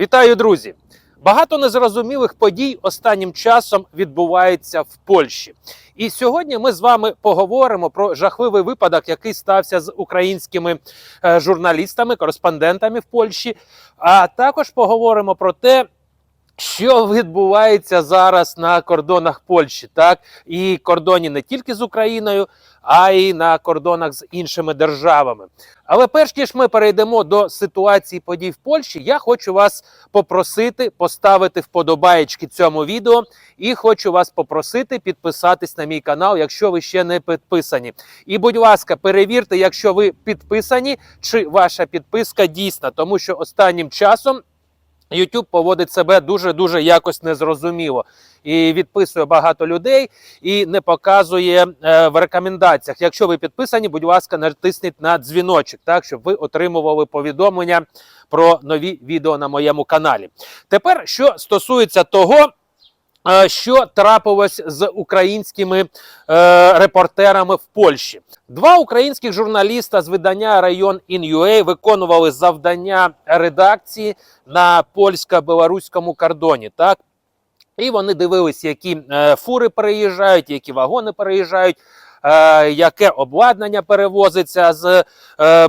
Вітаю, друзі! Багато незрозумілих подій останнім часом відбувається в Польщі. І сьогодні ми з вами поговоримо про жахливий випадок, який стався з українськими е, журналістами, кореспондентами в Польщі. А також поговоримо про те, що відбувається зараз на кордонах Польщі, так і кордоні не тільки з Україною, а й на кордонах з іншими державами. Але перш ніж ми перейдемо до ситуації подій в Польщі, я хочу вас попросити поставити вподобаєчки цьому відео, і хочу вас попросити підписатись на мій канал, якщо ви ще не підписані. І, будь ласка, перевірте, якщо ви підписані, чи ваша підписка дійсна, тому що останнім часом. YouTube поводить себе дуже дуже якось незрозуміло і відписує багато людей і не показує е, в рекомендаціях. Якщо ви підписані, будь ласка, натисніть на дзвіночок, так щоб ви отримували повідомлення про нові відео на моєму каналі. Тепер, що стосується того. Що трапилось з українськими е, репортерами в Польщі? Два українських журналіста з видання Район Ін.ЮА виконували завдання редакції на польсько-белоруському кордоні. Так і вони дивились, які е, фури переїжджають, які вагони переїжджають. е, Яке обладнання перевозиться з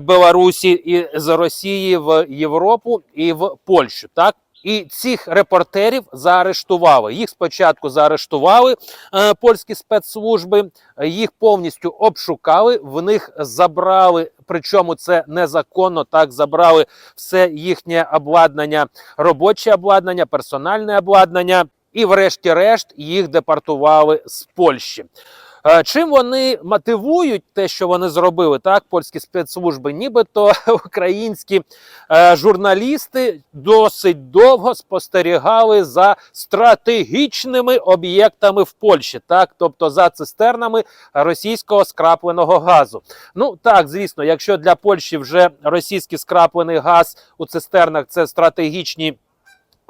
Білорусі і з Росії в Європу і в Польщу, так і цих репортерів заарештували. Їх спочатку заарештували е, польські спецслужби, їх повністю обшукали, в них забрали, причому це незаконно, так забрали все їхнє обладнання, робоче обладнання, персональне обладнання, і, врешті-решт, їх депортували з Польщі. Е, Чим вони мотивують те, що вони зробили, так, польські спецслужби, нібито українські е, журналісти досить довго спостерігали за стратегічними об'єктами в Польщі, так, тобто за цистернами російського скрапленого газу. Ну так, звісно, якщо для Польщі вже російський скраплений газ у цистернах це стратегічні.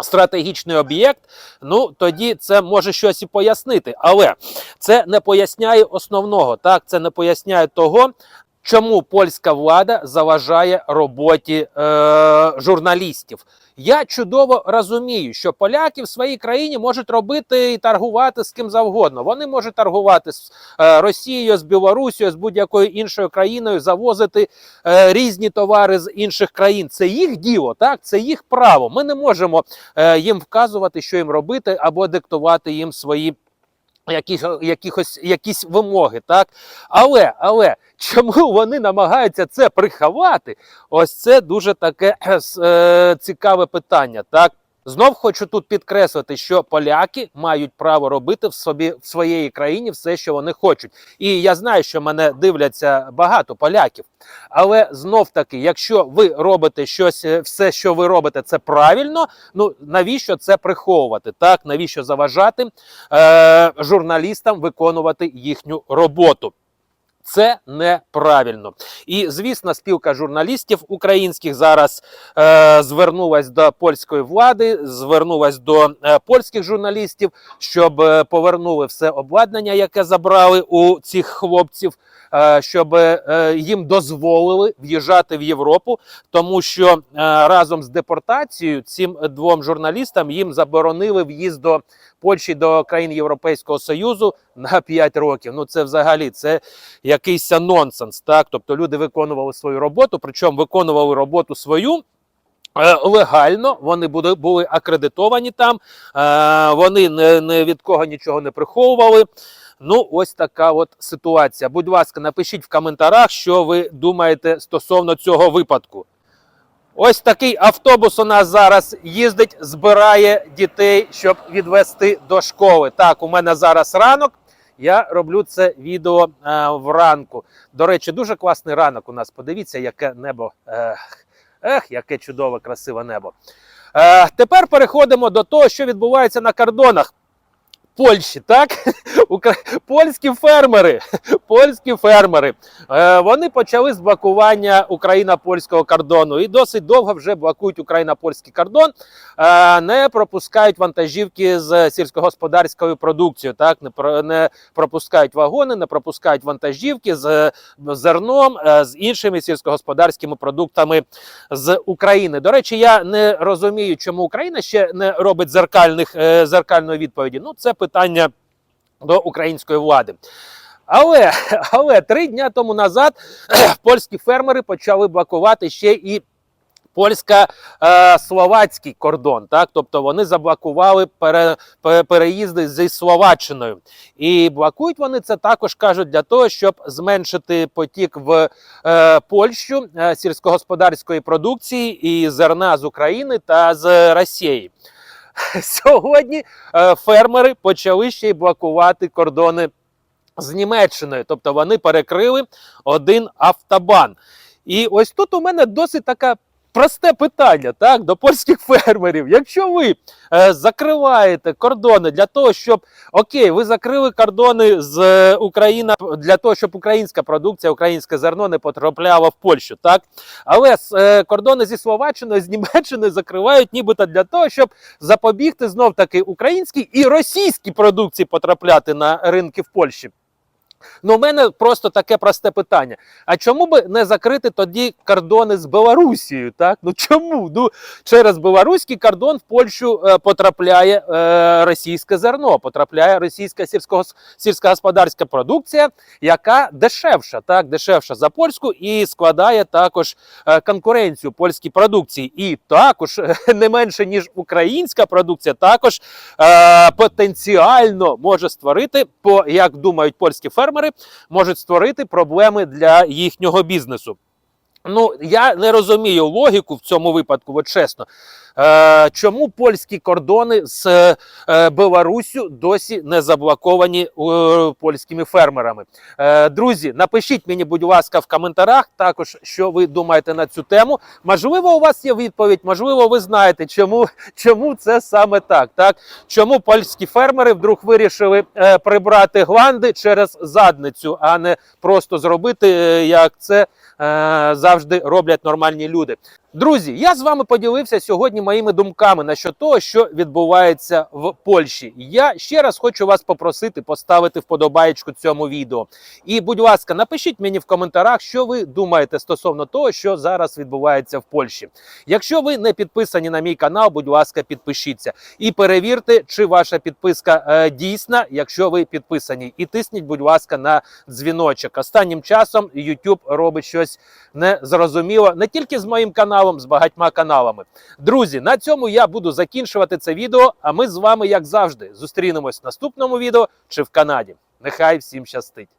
Стратегічний об'єкт, ну тоді це може щось і пояснити, але це не поясняє основного. Так, це не поясняє того, чому польська влада заважає роботі е, журналістів. Я чудово розумію, що поляки в своїй країні можуть робити і торгувати з ким завгодно. Вони можуть торгувати з е, Росією, з Білорусією, з будь-якою іншою країною, завозити е, різні товари з інших країн. Це їх діло, так це їх право. Ми не можемо е, їм вказувати, що їм робити, або диктувати їм свої. Якісь, якихось якісь вимоги, так але але чому вони намагаються це приховати? Ось це дуже таке е, цікаве питання. Так знов хочу тут підкреслити, що поляки мають право робити в собі в своїй країні все, що вони хочуть. І я знаю, що мене дивляться багато поляків. Але знов таки, якщо ви робите щось, е, все, що ви робите, це правильно. Ну навіщо це приховувати? Так навіщо заважати е, журналістам виконувати їхню роботу? Це неправильно. І звісно, спілка журналістів українських зараз е, звернулась до польської влади, звернулась до е, польських журналістів, щоб е, повернули все обладнання, яке забрали у цих хлопців, е, щоб е, їм дозволили в'їжджати в Європу, тому що е, разом з депортацією цим двом журналістам їм заборонили в'їзд до Польщі до країн Європейського Союзу на 5 років. Ну це взагалі це якийсь нонсенс. Так, тобто люди виконували свою роботу, причому виконували роботу свою. е, Легально вони були, були акредитовані там, е, вони не, не від кого нічого не приховували. Ну, ось така от ситуація. Будь ласка, напишіть в коментарях, що ви думаєте стосовно цього випадку. Ось такий автобус у нас зараз їздить, збирає дітей, щоб відвести до школи. Так, у мене зараз ранок. Я роблю це відео е, вранку. До речі, дуже класний ранок у нас. Подивіться, яке небо. Ех, ех яке чудове, красиве небо. Е, тепер переходимо до того, що відбувається на кордонах. Польщі, так? Польські фермери, польські фермери, е, вони почали з блокування Україна-польського кордону і досить довго вже блокують Україна-польський кордон, е, не пропускають вантажівки з сільськогосподарською продукцією, так не про- не пропускають вагони, не пропускають вантажівки з зерном, е, з іншими сільськогосподарськими продуктами з України. До речі, я не розумію, чому Україна ще не робить зеркальних зеркальної відповіді. Ну, це питання до української влади. Але, але три дня тому назад польські фермери почали блокувати ще і польсько-словацький кордон. Так? Тобто вони заблокували пере, пе- переїзди зі Словаччиною. І блокують вони це також кажуть для того, щоб зменшити потік в е, Польщу е, сільськогосподарської продукції і зерна з України та з Росії. Сьогодні е, фермери почали ще й блокувати кордони з Німеччиною, тобто вони перекрили один автобан. І ось тут у мене досить така. Просте питання так до польських фермерів. Якщо ви е, закриваєте кордони для того, щоб окей, ви закрили кордони з е, України для того, щоб українська продукція, українське зерно не потрапляло в Польщу, так але е, кордони зі Словаччиною, з Німеччиною закривають нібито для того, щоб запобігти знов таки українській і російській продукції потрапляти на ринки в Польщі. Ну, у мене просто таке просте питання. А чому би не закрити тоді кордони з Білорусією? Так? Ну чому? Ну, через білоруський кордон в Польщу е, потрапляє е, російське зерно, потрапляє російська сільськогос- сільськогосподарська продукція, яка дешевша, так, дешевша за польську і складає також е, конкуренцію польській продукції. І також е, не менше ніж українська продукція, також е, потенціально може створити, по як думають польські фермери, можуть створити проблеми для їхнього бізнесу. Ну, я не розумію логіку в цьому випадку, от чесно. Е, чому польські кордони з е, Білоруссю досі не заблоковані е, польськими фермерами? Друзі, напишіть мені, будь ласка, в коментарях також, що ви думаєте на цю тему. Можливо, у вас є відповідь, можливо, ви знаєте, чому, чому це саме так. так? Чому польські фермери вдруг вирішили прибрати гланди через задницю, а не просто зробити, як це завжди роблять нормальні люди. Друзі, я з вами поділився сьогодні моїми думками насчет того, що відбувається в Польщі. Я ще раз хочу вас попросити поставити вподобаєчку цьому відео. І, будь ласка, напишіть мені в коментарях, що ви думаєте стосовно того, що зараз відбувається в Польщі. Якщо ви не підписані на мій канал, будь ласка, підпишіться і перевірте, чи ваша підписка е, дійсна, якщо ви підписані. І тисніть, будь ласка, на дзвіночок. Останнім часом YouTube робить щось незрозуміло не тільки з моїм каналом, з багатьма каналами. Друзі, на цьому я буду закінчувати це відео. А ми з вами, як завжди, зустрінемось в наступному відео чи в Канаді. Нехай всім щастить!